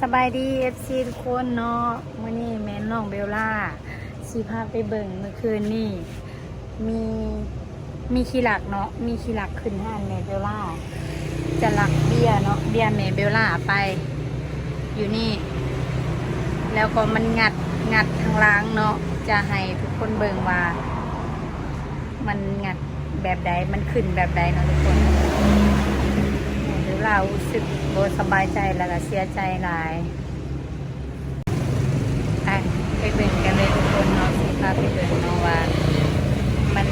สบายดีเอฟซีทุกคนเนาะมื่อนี้แม่น้องเบลล่าสีพาไปเบิ่งเมื่อคืนนี่มีมีขี้หลักเนาะมีขี้หลักขึ้นห้านแม่เบลล่าจะหลักเบียเนาะเบียแม่เบลล่าไป อยู่นี่ แล้วก็มันงัดงัดทางล้างเนาะจะให้ทุกคนเบิ่งว่า มันงัดแบบใดมันขึ้นแบบใดเนาะทุกคนหรือเรารู้สึก โบสบายใจแล้วก็เสียใจหลายไปไปเบิ่งกันเลยทุกคนเนาะสิพาไปเบิ่งเนาะว่า มัน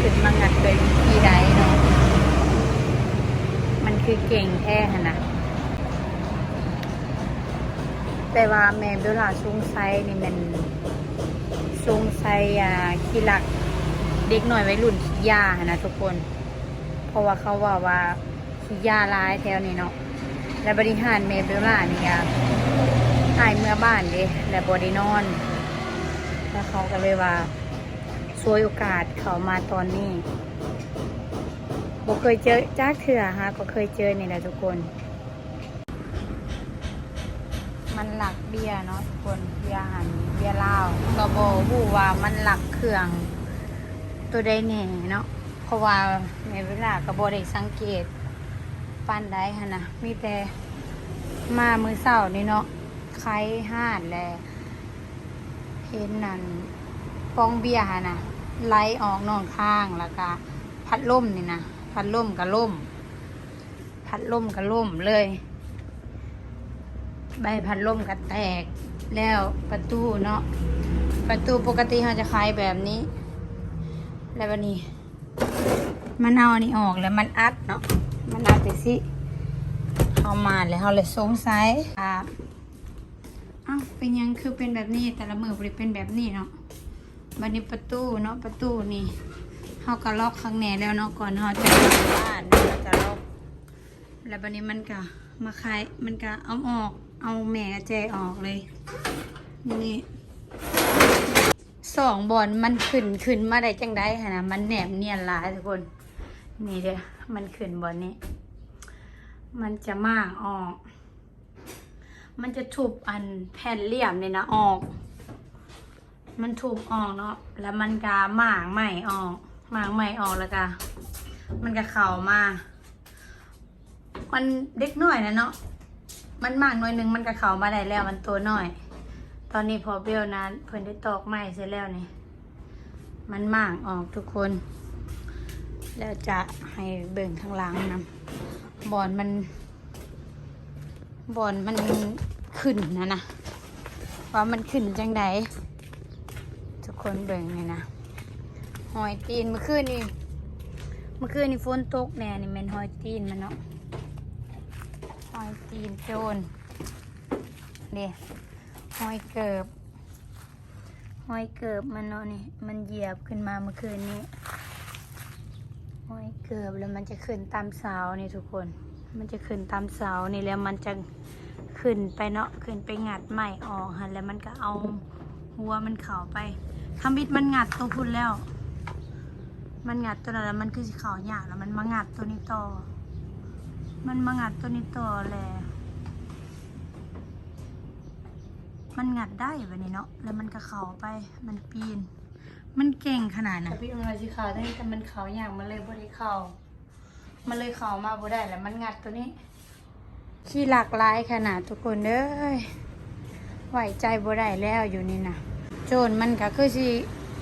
ขึ้นมางัดโดยวิธีใดเนาะมันคือเก่งแท้นะแต่ว่าแม่เบลลาซุงไซนี่มันซุงไซอ่าขี้หลักเด็กหน่อยไว้รุ่นขี้ยานนะทุกคน เพราะว่าเขาว่าว่าขี้ยาร้ายแถวนี้เนาะ และบริหารเมเบลล่านี่ก็หายเมื่อบ้านเด้และบอดีนอน แล้วเขาก็เลยว่าสวยโอกาสเขามาตอนนี้บเคยเจอจ้าเถื่อฮะก็เคยเจอนี่แหละทุกคน มันหลักเบียเนาะทุกคนเบียหันเบียเหล้าก็บอกผู้ว่ามันหลักเครื่องตัวใดแหน่เนาะเพราะว่าในเวลาก็บ่ได้สังเกต ปานใดหั่นนะมีแต่มามือเศร้านี่เนาะไข้ห้านแลเห็นนั่นฟองเบียร์หั่นนะไหลออกนอกข้างแล้วก็พัดลมนี่นะพัดลมก็ล่ม พัดลมก็ล่มเลย ใบพัดลมก็แตกแล้วประตูเนาะประตูปกติเขาจะคลายแบบนี้ แล้ววันนี้ มันเอาอันนี้ออกแล้วมันอัดเนาะ มันอัดจังสิเอามาแล้วเขาเลยสงสัยอ่าอ้าวเป็นยังคือเป็นแบบนี้แต่ละมือบริเป็นแบบนี้เนาะบันนี้ประตูเนาะประตูนี่เขาก็ล็อกข้างในแล้วเนาะก่อนเขาจะเข้าบ้านเราจะล็อกแล้วบันนี้มันก็มาคลายมันก็เอาออก เอาแม่แจออกเลยนี่สองบอลมันขึ้นขึ้นมาได้จังได้ค่ะนะมันแหนมเนียนหลายทุกคน นี่เด้อ มันขึ้นบอลนี้ มันจะมากออก มันจะทุบอันแผ่นเหลี่ยมเนี่ยนะออก มันทุบออกเนาะ แล้วมันก็หมางใหม่ออกหมางใหม่ออกแล้วก็มันก็เข่ามา มันเด็กน้อยนะเนาะ มันหมางหน่อยนึงมันก็เข่ามาได้แล้วมันตัวน้อย ตอนนี้พอเบลนั้นเพิ่นได้ตอกไม้เสร็จแล้วนี่ มันหมางออกทุกคน แล้วจะให้เบิ่งข้างหลังนะบอนมัน บอนมันขึ้นนะนะว่ามันขึ้นจังใดทุกคนเบิ่งเลยนะหอยตีนเมื่อคืนนี่เมื่อคืนนี่ฝนตกแน่นี่เป็นหอยตีนมันเนาะหอยตีนโจรเดี๋ยหอยเกิบหอยเกิบมันเนาะนี่มันเหยียบขึ้นมาเมื่อคืนนี้ เกิบแล้วมันจะขึ้นตามเสานี่ทุกคน มันจะขึ้นตามเสานี่แล้วมันจะขึ้นไปเนาะขึ้นไปงัดใหม่ออกฮะแล้วมันก็เอาหัวมันเข่าไปทำบิดมันงัดตัวพุ่นแล้ว มันงัดตัวนั้นแล้วมันคือเข่าหยาแล้วมันมางัดตัวนี้ต่อ มันมางัดตัวนี้ต่อแหละมันงัดได้แบบนี้เนาะแล้วมันก็เข่าไปมันปีน มันเก่งขนาดนะพี่องค์ราชิเขาได้แต่มันเขาอย่างมันเลยบริเขามันเลยเขามาบ่ได้แล้วมันงัดตัวนี้ ขี้หลากหลายขนาดทุกคนเด้ยไหวใจบ่ได้แล้วอยู่นี่นะโจรมันก็คือสิ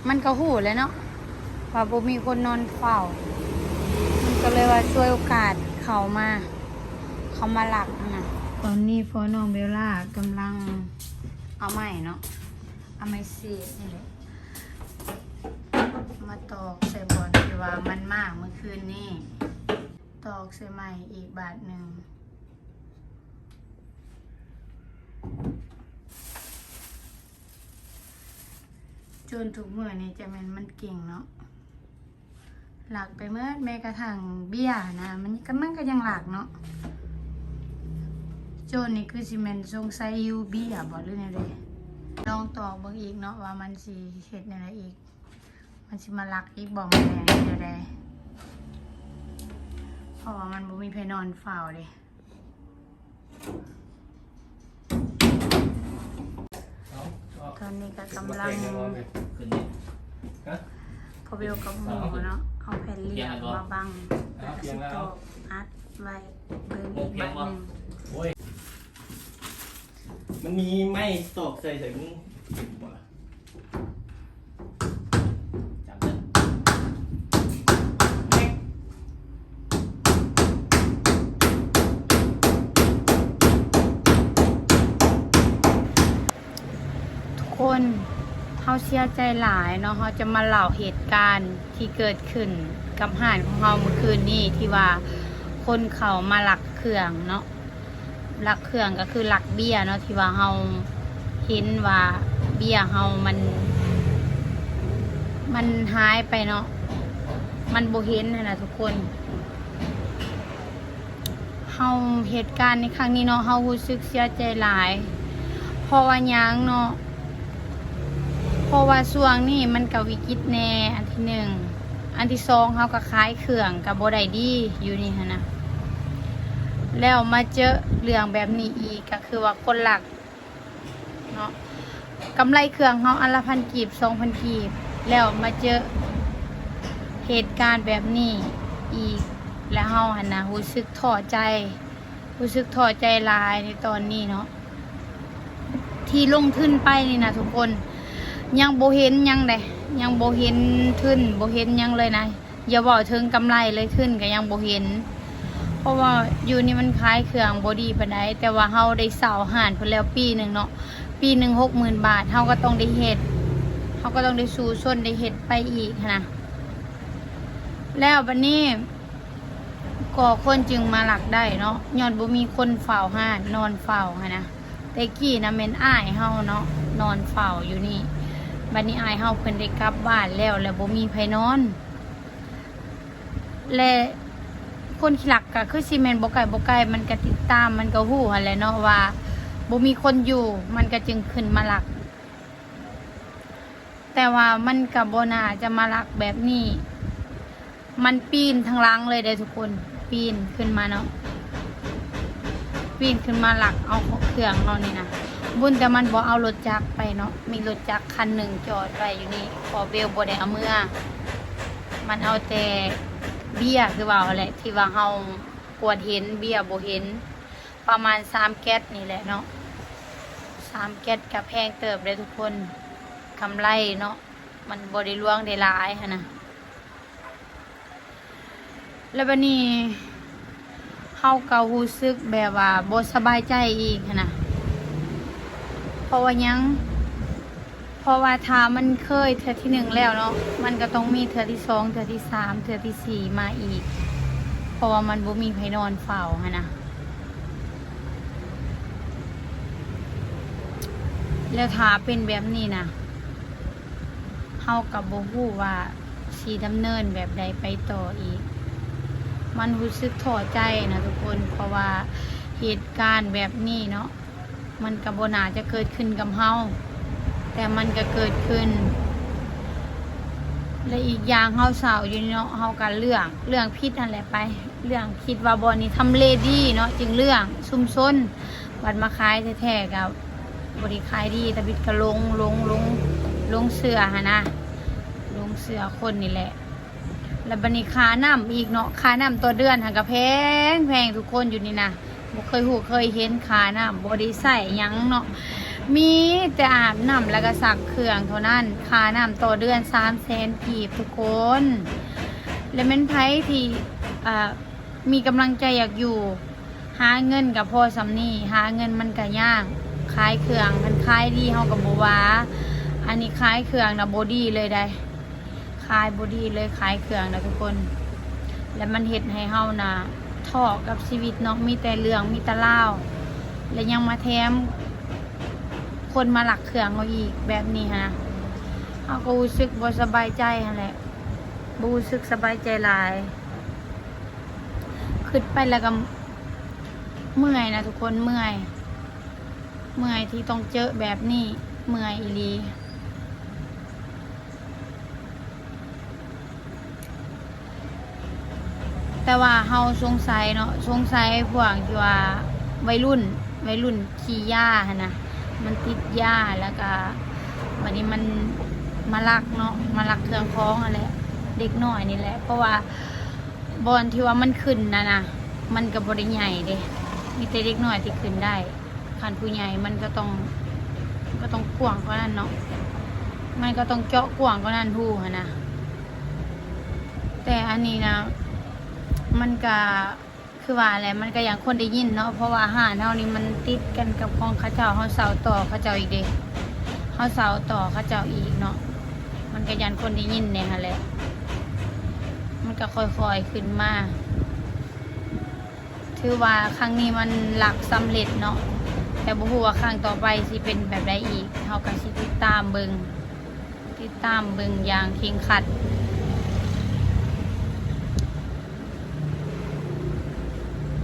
มันก็หูแล้วเนาะว่าบ่มีคนนอนเฝ้า มันก็เลยว่าช่วยโอกาสเขามา เขามาหลักนะตอนนี้พอน้องเบลล่ากำลังเอาใหม่เนาะเอาไม้ซีดนี่แหละ มาตอกใส่บอลที่ว่ามันมากเมื่อคืนนี่ตอกใส่ใหม่อีกบาทหนึ่งจนถูกเมื่อนี่จะมันมันเก่งเนาะหลักไปเมื่อแม้กระทั่งเบี้ยนะมันก็มันก็ยังหลักเนาะโจนนี่คือสิเมนทรงไซยูเบีอะบอกเรื่องอะไรลองตอกบิ่งอีกเนาะว่ามันสิเฮ็ดอะไรอีก มันสิมาลักอีกบอกมาแดงจะได้เพราะว่ามันบ่มีเพนอนเฝ้าเลยตอนนี้ก็กำลังพอวิลกับหมูเนาะเอาแผ่นเหลี่ยมาบังแล้วก็สิโตอัดไว้เพิ่มอีกบัดหนึ่งมันมีไม่ตอกใส่ใส่มึง เขาเสียใจหลายเนาะเขาจะมาเล่าเหตุการณ์ที่เกิดขึ้นกับห่านของเราเมื่อคืนนี้ที่ว่าคนเขามาหลักเครื่องเนาะหลักเครื่องก็คือหลักเบี้ยเนาะที่ว่าเราเห็นว่าเบี้ยเรามัน มันหายไปเนาะมันโบเห็นนะทุกคนเฮาเหตุการณ์ในครั้งนี้เนาะเฮารู้สึกเสียใจหลายเพราะว่ายังเนาะ เพราะว่าช่วงนี้มันกับวิกฤตแน่อันที่หนึ่งอันที่สองเขาก็ขายเครื่องกับโบไดดีอยู่นี่ฮะนะแล้วมาเจอเรื่องแบบนี้อีกก็คือว่าคนหลักเนาะกำไรเครื่องเขาอันละพันกีบสองพันกีบ แล้วมาเจอเหตุการณ์แบบนี้อีกแล้วเฮาหันนะรู้สึกท้อใจรู้สึกท้อใจลายในตอนนี้เนาะที่ลงทุนไปนี่นะทุกคน ยังโบเห็นยังเลยยังโบเห็นทุนโบเห็นยังเลยนะอย่าบอกถึงกำไรเลยทุนก็ยังโบเห็น เพราะว่าอยู่นี่มันคล้ายเครื่องบอดีปานใดแต่ว่าเฮาได้เสาห่านเพิ่นแล้วปีหนึ่งเนาะปีหนึ่งหกหมื่นบาทเฮาก็ต้องได้เฮ็ดเฮาก็ต้องได้สู้ส้นได้เฮ็ดไปอีกนะแล้วบัดนี้ก็คนจึงมาหลักได้เนาะย้อนบ่มีคนเฝ้าห่านนอนเฝ้าหั้นนะแต่กี้นะเมนอ้ายเฮาเนาะนอนเฝ้าอยู่นี่ บัดนี้อ้ายเฮาเพิ่นได้กลับบ้านแล้ว แล้วบ่มีไผนอน และคนขี้หลักก็คือซีเมนบ่ไก่บ่ไก่มันก็ติดตามมันก็ฮู้หั่นแหละเนาะว่าบ่มีคนอยู่ มันก็จึงขึ้นมาหลัก แต่ว่ามันก็บ่น่าจะมาหลักแบบนี้ มันปีนทางลังเลยเด้ทุกคน ปีนขึ้นมาเนาะปีนขึ้นมาหลักเอาเครื่องเรานี่นะ บุญแต่มันบอกเอารถจักรไปเนาะมีรถจักรคันหนึ่งจอดไว้อยู่นี่พอเบลบได้เอาเมื่อ มันเอาแต่เบี้ยคือว่าแหละ ที่ว่าเฮาปวดเห็นเบี้ยบ่เห็น ประมาณสามแก๊สนี่แหละเนาะสามแก๊สกับแพงเติบเลยทุกคนกำไรเนาะมันบได้ล่วงได้หลายหั้นะแล้วบัดนี้เฮาเก็รู้สึกแบบว่าบ่สบายใจอีกนะ ราะว่ายัง เพราะว่าถ้ามันเคยเทือที่หนึ่งแล้วเนาะมันก็ต้องมีเทือที่สองเทือที่สามเทือที่สี่มาอีก เพราะว่ามันบ่มีไผนอนเฝ้าหั้นะแล้วถ้าเป็นแบบนี้นะเฮากับบ่ฮู้ว่าสิดำเนินแบบใดไปต่ออีก มันรู้สึกท้อใจนะทุกคนเพราะว่าเหตุการณ์แบบนี้เนาะ มันกับบนาจะเกิดขึ้นกับเฮาแต่มันก็เกิดขึ้น และอีกอย่างเฮาสาวอยู่เนาะเฮากันเรื่องเรื่องพิษนั่นแหละไป เรื่องคิดว่าบอนี้ทำเลดี้เนาะจึงเรื่องซุ่มซนบัดมาขายแท้ๆกับบริขายดีแต่บิดก็ลงลงลงลงเสือหะนะลงเสือคนนี่แหละแล้วบันนี้ค่าน้ำอีกเนาะคาน้ำตัวเดือนหันกระแพงแพงทุกคนอยู่นี่นะ บ่เคยหูเคยเห็นค่าน้ำบ่ได้ใส่ยังเนาะมีแต่อาบน้ำแล้วก็สักเครื่องเท่านั้นค่าน้ำต่อเดือนสามแสนกีบทุกคน แล้วแม่นไผที่มีกำลังใจอยากอยู่ หาเงินกับพ่อสำนีหาเงินมันก็ยากขายเครื่องมันขายดีเฮากับบ่ว่าอันนี้ขายเครื่องนะบ่ดีเลยได้ขายบอดี้เลยขายเครื่องนะทุกคน แล้วมันเห็ดให้เฮานะ ท้อกับชีวิตเนาะมีแต่เรื่องมีแต่เล่าและยังมาแถมคนมาหลักเครื่องเราอีกแบบนี้ฮะเฮาก็รู้สึกบ่สบายใจฮะแหละบ่รู้สึกสบายใจหลายขึ้นไปแล้วก็เมื่อยนะทุกคนเมื่อย เมื่อยที่ต้องเจอแบบนี้เมื่อยอีลี แต่ว่าเฮาสงสัยเนาะสงสัยพวกที่ว่าวัยรุ่นวัยรุ่นขี่ยาหนนะมันติดยาแล้วก็วันนี้มันมาลักเนาะมาลักเครื่องคล้องอะไรเด็กน้อยนี่แหละ เพราะว่าบอลที่ว่ามันขึ้นนะนะมันกับบริใหญ่เด้มีแต่เด็กน้อยที่ขึ้นได้คันผู้ใหญ่มันก็ต้องก็ต้องกว้างกว่านั้นเนาะมันก็ต้องเจาะกว้างกว่านั้นทูหั้นะแต่อันนี้นะ มันก็คือว่าอะไรมันก็อย่างคนได้ยินเนาะเพราะว่าห้านเท่านี้มันติดกันกับของเข้าเจ้าเขาเสาต่อเข้าเจ้าอีกเด็กเขาเสาต่อเข้าเจ้าอีกเนาะมันก็ยันคนได้ยินเนี่ยฮะแหละมันก็ค่อยๆขึ้นมาถือว่าครั้งนี้มันหลักสำเร็จเนาะแต่บ่ฮู้ว่าครั้งต่อไปสิเป็นแบบใดอีกเฮาก็สิติดตามเบิงติดตามเบิงอย่างเคร่งครัด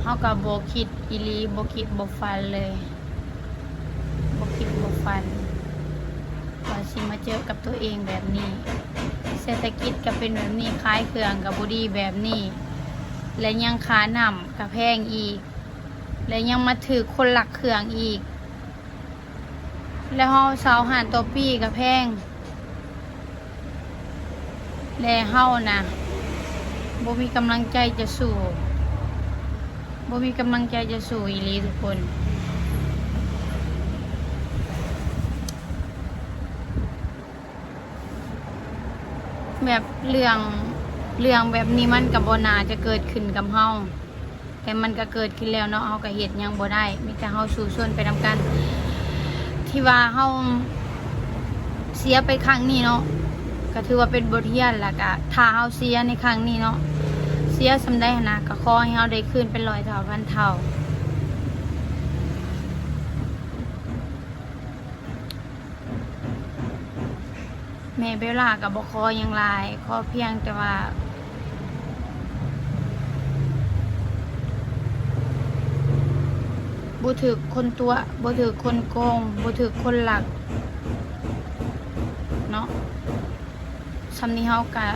เฮากับโบคิดอีลีโบคิดโบฟันเลยโบคิดโบฟันว่าสิมาเจอกับตัวเองแบบนี้ เศรษฐกิจก็เป็นแบบนี้ขายเครื่องกับบุดีแบบนี้ และยังขาหน่ำกับแพงอีก และยังมาถือคนหลักเครื่องอีก แล้วเฮาสาวหานตัวปี้กับแพงและเฮานะบ่มีกำลังใจจะสู้ บ่มีกำลังใจจะสู้อีลีทุกคนแบบเรื่องเรื่องแบบนี้มันกับบนาจะเกิดขึ้นกับเฮาแต่มันก็เกิดขึ้นแล้วเนาะเฮาก็เฮ็ดหยังบ่ได้มีแต่เฮาสู้ส่วนไปนำกัน ที่ว่าเฮาเสียไปครั้งนี้เนาะก็ถือว่าเป็นบทเรียนแล้วก็ถ้าเฮาเสียในครั้งนี้เนาะ สียสำได้นะก็ขอให้เราได้คืนเป็นร้อยเท่าพันเท่าแม่เบลล่ากับบคอยังลายขอเพียงแต่ว่าบ่ถือคนตัวบ่ถือคนโกงบ่ถือคนหลัก เนาะสำนี้เฮาก็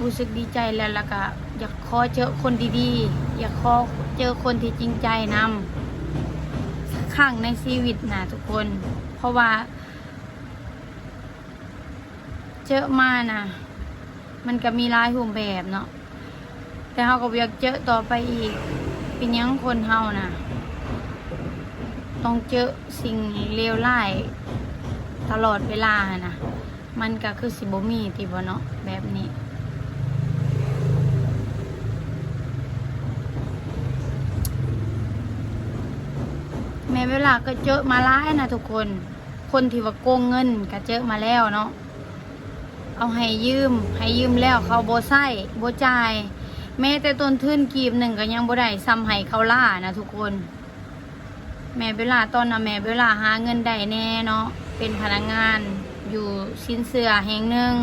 รู้สึกดีใจแล้วล้วก็อยากขอเจอคนดีๆ อยากขอเจอคนที่จริงใจนำสักครั้งในชีวิตนะทุกคน เพราะว่า เจอมานะมันก็มีหลายรูปแบบเนาะแต่เฮาก็อยากเจอต่อไปอีก เป็นยังคนเฮานะต้องเจอสิ่งเลวร้ายตลอดเวลานะมันก็คือสิบมีติบ่เนาะแบบนี้ เวลาก็เจอมาหล้ายนะทุกคน คนที่ว่าโกงเงินก็เจอมาแล้วเนาะเอาให้ยืม ให้ยืมแล้วเขาโบใส่โบจ่าย แม้แต่ต้นทุนกีบหนึ่งก็ยังโบได้ซ้ำให้เขาล่านะทุกคน แม่เวลาตอนนะแม่เวลาหาเงินได้แน่เนาะเป็นพนักงานอยู่สินเสือแห่งหนึ่ง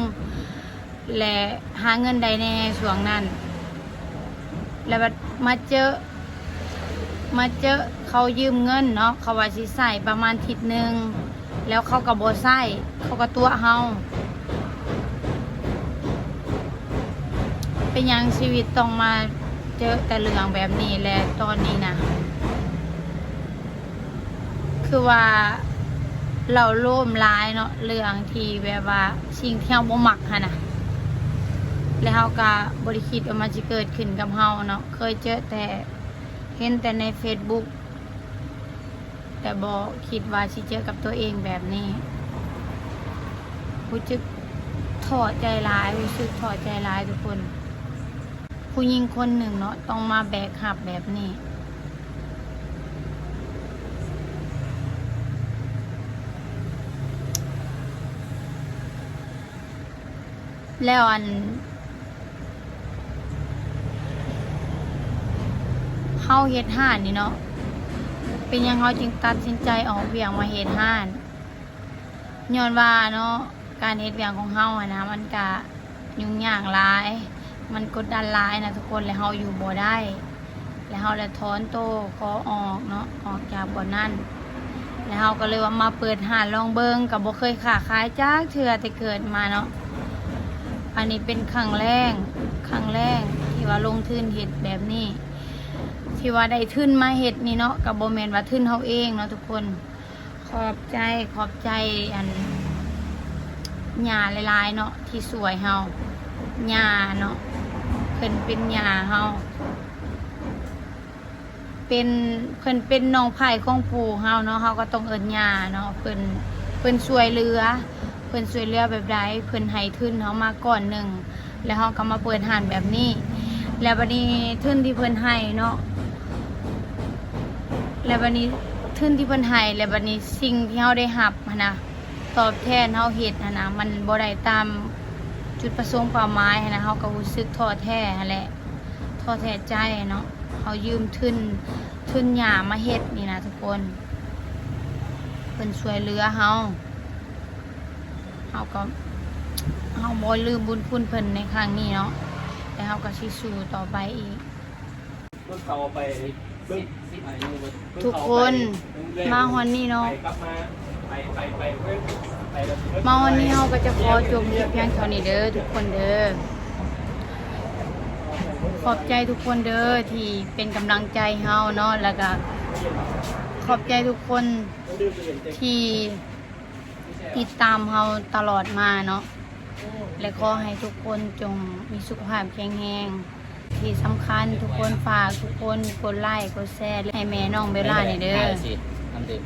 และหาเงินได้แน่ช่วงนั้น แล้วมาเจอ มาเจอเขายืมเงินเนาะเขาว่าสิใส่ประมาณทิศหนึ่งแล้วเขาก็บ่ใส่เขาก็ตัวเฮาเป็นยังชีวิตต้องมาเจอแต่เรื่องแบบนี้แหละตอนนี้นะคือว่าเราโล่มร้ายเนาะเรื่องที่แบบว่าสิ่งที่เราบ่มักฮะนะแล้วเราก็บริคิดว่ามันจะเกิดขึ้นกับเฮาเนาะเคยเจอแต่ เห็นแต่ใน Facebook แต่บ่คิดว่าสิเจอกับตัวเองแบบนี้รู้สึกถอดใจร้ายรู้สึกถอดใจร้ายทุกคน ผู้หญิงคนหนึ่งเนาะต้องมาแบกหับแบบนี้ แล้วอัน เฮาเฮ็ดห้านนี่เนาะเป็นยังเฮาจึงตัดสินใจออกเวียงมาเฮ็ดห้านย้อนว่าเนาะการเฮ็ดเวียงของเฮาอะนะมันก็ยุ่งยากหลาย มันกดดันหลายนะทุกคนแล้วเฮาอยู่บ่ได้ แล้วเฮาเลยถอนโตวขอออกเนาะออกจากบ่อนนั้นแล้วเฮาก็เลยว่ามาเปิดห้านลองเบิงก็บ่เคยค้าขายจักเทื่อแต่เกิดมาเนาะอันนี้เป็นครั้งแรกครั้งแรกที่ว่าลงทุนเห็ดแบบนี้ ที่ว่าได้ทุนมาเห็ดนี่เนาะกับโบแมนว่าทุนเขาเองเนาะทุกคน ขอบใจขอบใจอันหญ้าลายๆเนาะที่สวยเฮาหญ้าเนาะเพิ่นเป็นหญ้าเฮาเป็นเพิ่นเป็นน้องไผ่ของปู่เฮาเนาะเฮาก็ต้องเอิ้นหญ้าเนาะเพิ่นเพิ่นช่วยเหลือ เพิ่นช่วยเหลือแบบใดเพิ่นให้ทุนเฮามาก่อนหนึ่งแล้วเฮาก็มาเปิดห้านแบบนี้ แล้วบัดนี้ทุนที่เพิ่นให้เนาะ แล้วบัดนี้ทุนที่เพิ่นให้แล้วบัดนี้สิ่งที่เฮาได้รับหั้นนะตอบแทนเฮาเฮ็ดหั้นนะมันบ่ได้ตามจุดประสงค์เป้าหมายหั้นนะเฮาก็รู้สึกท้อแท้หั้นแหละท้อแท้ใจเนาะเฮายืมทุนทุนหยามาเฮ็ดนี่นะทุกคนเพิ่นช่วยเหลือเฮาเฮาก็เฮาบ่ลืมบุญคุณเพิ่นในครั้งนี้เนาะแต่เฮาก็สิสู้ต่อไปอีกเพิ่งเขาไปเพิ่งไป ทุกคนมาฮอนนี่เนาะมาไปไปไปเพิ่งไปแล้วเพิ่งมาวันนี้เราก็จะขอจบเพียงเท่านี้เด้อทุกคนเด้อขอบใจทุกคนเด้อที่เป็นกำลังใจเฮาเนาะแล้วก็ขอบใจทุกคนที่ติดตามเฮาตลอดมาเนาะและขอให้ทุกคนจงมีสุขภาพแข็งแรง ที่สำคัญทุกคนฝากทุกคนกดไลค์กดแชร์ให้แม่น้องเบลล่าเนี่ยเด้อสิทำเด็ก